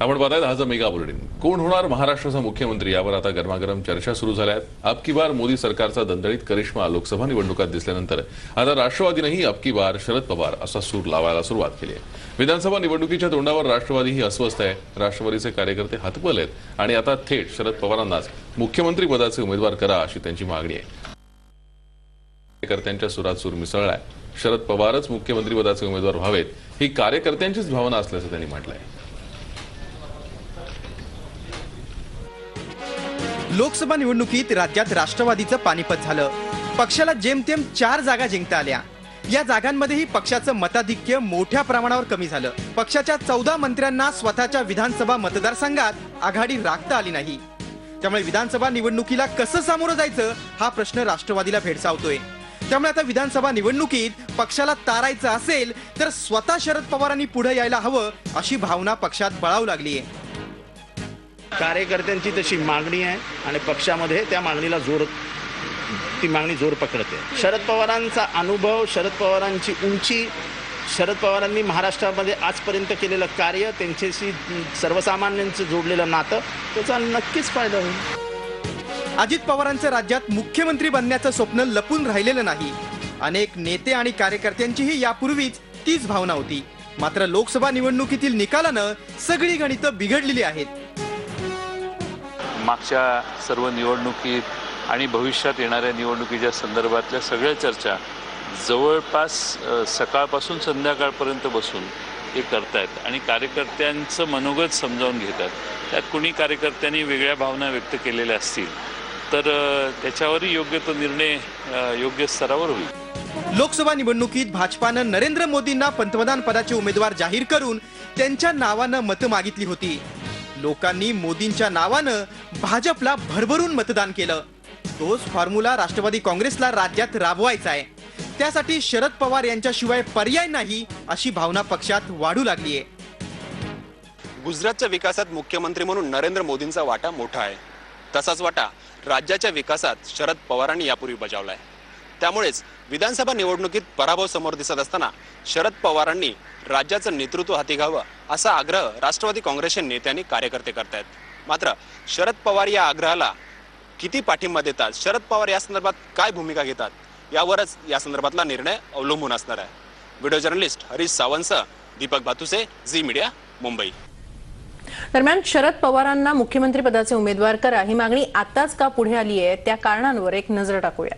आपण पाहतायत आज mega bulletin. कोण होणार महाराष्ट्राचा मुख्यमंत्री? यावर आता गरमागरम चर्चा सुरू झाल्या आहेत अबकी बार मोदी सरकारचा दंडळीत करिश्मा लोकसभा निवडणुकात दिसल्यानंतर. आता राष्ट्रवादीनेही अबकी बार शरद पवार असा सूर लावायला सुरुवात केली आहे. विधानसभा निवडणुकीच्या तोंडावर राष्ट्रवादीही अस्वस्थ आहे. राष्ट्रवादीचे कार्यकर्ते हतबल आहेत. आणि आता थेट शरद पवारांनाच मुख्यमंत्री पदाचे उमेदवार करा अशी त्यांची मागणी आहे. कार्यकर्त्यांच्या सुरात सूर मिसळलाय. शरद पवारच मुख्यमंत्री पदाचे उमेदवार व्हावेत ही कार्यकर्त्यांचीच भावना असल्याचं त्यांनी म्हटलंय. लोकसभा निवडणुकीत राज्यात राष्ट्रवादीचं पानिपत झालं. पक्षाला जेमतेम चार जागा जिंकता आल्या. या जागांमध्येही पक्षाचं मताधिक्य मोठ्या प्रमाणावर कमी झालं. पक्षाच्या चौदा मंत्र्यांना स्वतःच्या विधानसभा मतदारसंघात आघाडी राखता आली नाही. त्यामुळे विधानसभा निवडणुकीला कसं सामोरं जायचं हा प्रश्न राष्ट्रवादीला भेडसावतोय. त्यामुळे आता विधानसभा निवडणुकीत पक्षाला तारायचं असेल तर स्वतः शरद पवारांनी पुढे यायला हवं अशी भावना पक्षात बळावू लागली आहे कार्यकर्त्यांची तशी मागणी आहे आणि पक्षामध्ये त्या मागणीला जोर ती मागणी जोर पकडते. शरद पवारांचा अनुभव शरद पवारांची उंची शरद पवारांनी महाराष्ट्रामध्ये आजपर्यंत केलेलं कार्य त्यांच्याशी सर्वसामान्यांचं जोडलेलं नातं त्याचा नक्कीच फायदा होईल. अजित पवारांचं राज्यात मुख्यमंत्री बनण्याचं स्वप्न लपून राहिलेलं नाही. अनेक नेते आणि कार्यकर्त्यांचीही यापूर्वीच तीच भावना होती. मात्र लोकसभा निवडणुकीतील निकालानं सगळी गणितं बिघडलेली आहेत. मागच्या सर्व निवडणुकीत आणि भविष्यात येणाऱ्या निवडणुकीच्या संदर्भातल्या सगळ्या चर्चा जवळपास सकाळपासून संध्याकाळपर्यंत बसून ते करतायत आणि कार्यकर्त्यांचं मनोगत समजावून घेतात. त्यात कुणी कार्यकर्त्यांनी वेगळ्या भावना व्यक्त केलेल्या असतील तर त्याच्यावरही योग्य तो निर्णय योग्य स्तरावर होईल. लोकसभा निवडणुकीत भाजपानं नरेंद्र मोदींना पंतप्रधान पदाचे उमेदवार जाहीर करून त्यांच्या नावानं मतं मागितली होती. लोकांनी मोदींच्या नावानं भाजपला भरभरून मतदान केलं. तोच फॉर्म्युला राष्ट्रवादी काँग्रेसला राज्यात राबवायचा आहे. त्यासाठी शरद पवार यांच्याशिवाय पर्याय नाही अशी भावना पक्षात वाढू लागली आहे. गुजरातच्या विकासात मुख्यमंत्री म्हणून नरेंद्र मोदींचा वाटा मोठा आहे. तसाच वाटा राज्याच्या विकासात शरद पवारांनी यापूर्वी बजावला आहे त्यामुळेच विधानसभा निवडणुकीत पराभव समोर दिसत असताना शरद पवारांनी राज्याचं नेतृत्व हाती घ्यावं असा आग्रह राष्ट्रवादी काँग्रेसच्या नेत्यांनी कार्यकर्ते करतायत. मात्र शरद पवार या आग्रहाला किती पाठिंबा देतात? शरद पवार या संदर्भात काय भूमिका घेतात? यावरच या संदर्भातला निर्णय अवलंबून असणार आहे. व्हिडिओ जर्नलिस्ट हरीश सावंतसह दीपक भातुसे झी मीडिया मुंबई. दरम्यान शरद पवारांना मुख्यमंत्री पदाचे उमेदवार करा ही मागणी आताच का पुढे आली आहे त्या कारणांवर एक नजर टाकूया.